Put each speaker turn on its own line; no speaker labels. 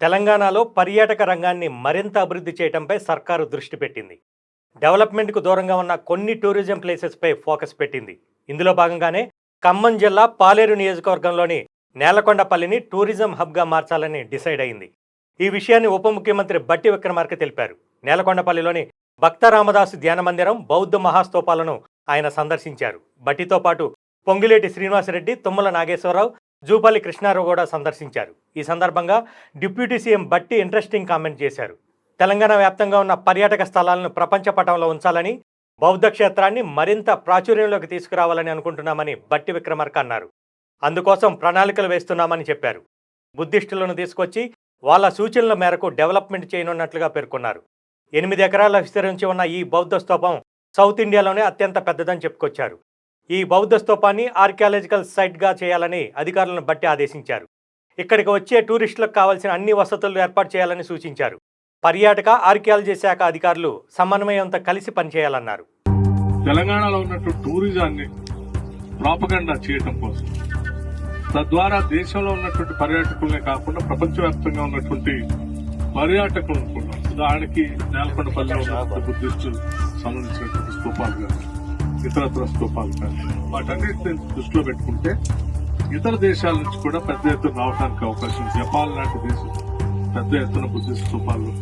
తెలంగాణలో పర్యాటక రంగాన్ని మరింత అభివృద్ధి చేయడంపై సర్కారు దృష్టి పెట్టింది. డెవలప్మెంట్కు దూరంగా ఉన్న కొన్ని టూరిజం ప్లేసెస్పై ఫోకస్ పెట్టింది. ఇందులో భాగంగానే ఖమ్మం జిల్లా పాలేరు నియోజకవర్గంలోని నేలకొండపల్లిని టూరిజం హబ్గా మార్చాలని డిసైడ్ అయింది. ఈ విషయాన్ని ఉప ముఖ్యమంత్రి బట్టి విక్రమార్క తెలిపారు. నేలకొండపల్లిలోని భక్త రామదాసు ధ్యాన మందిరం బౌద్ధ మహాస్తూపాలను ఆయన సందర్శించారు. బట్టితో పాటు పొంగిలేటి శ్రీనివాసరెడ్డి తుమ్మల నాగేశ్వరరావు జూపల్లి కృష్ణారావు కూడా సందర్శించారు. ఈ సందర్భంగా deputy CM Bhatti interesting comment చేశారు. తెలంగాణ వ్యాప్తంగా ఉన్న పర్యాటక స్థలాలను ప్రపంచ పటంలో ఉంచాలని బౌద్ధ క్షేత్రాన్ని మరింత ప్రాచుర్యంలోకి తీసుకురావాలని అనుకుంటున్నామని బట్టి విక్రమార్క అన్నారు. అందుకోసం ప్రణాళికలు వేస్తున్నామని చెప్పారు. బుద్ధిస్టులను తీసుకొచ్చి వాళ్ళ సూచనల మేరకు డెవలప్మెంట్ చేయనున్నట్లుగా పేర్కొన్నారు. ఎనిమిది ఎకరాల విస్తరించి ఉన్న ఈ బౌద్ధ స్తూపం సౌత్ ఇండియాలోనే అత్యంత పెద్దదని చెప్పుకొచ్చారు. ఈ బౌద్ధ స్తూపాన్ని ఆర్కియాలజికల్ సైట్గా చేయాలని అధికారులను బట్టి ఆదేశించారు. ఇక్కడికి వచ్చే టూరిస్టులకు కావాల్సిన అన్ని వసతులు ఏర్పాటు చేయాలని సూచించారు. పర్యాటక ఆర్కియాలజీ శాఖ అధికారులు సమన్వయంతో కలిసి పనిచేయాలన్నారు.
తెలంగాణలో ఉన్నటువంటి టూరిజాన్ని ప్రాపగండా చేయటం కోసం తద్వారా దేశంలో ఉన్నటువంటి పర్యాటకులనే కాకుండా ప్రపంచవ్యాప్తంగా ఉన్నటువంటి పర్యాటకులను కూడా ఉదాహరణకి నేలకొండపల్లిలో ఉన్న బుద్ధిస్టు సంబంధించినటువంటి స్థూపాలు కానీ ఇతరత్ర స్తూపాలు కానీ వాటన్నిటిని దృష్టిలో పెట్టుకుంటే ఇతర దేశాల నుంచి కూడా పెద్ద ఎత్తున రావడానికి అవకాశం జపాన్ లాంటి దేశం పెద్ద ఎత్తున బుద్ధిస్ట్ స్తూపాలు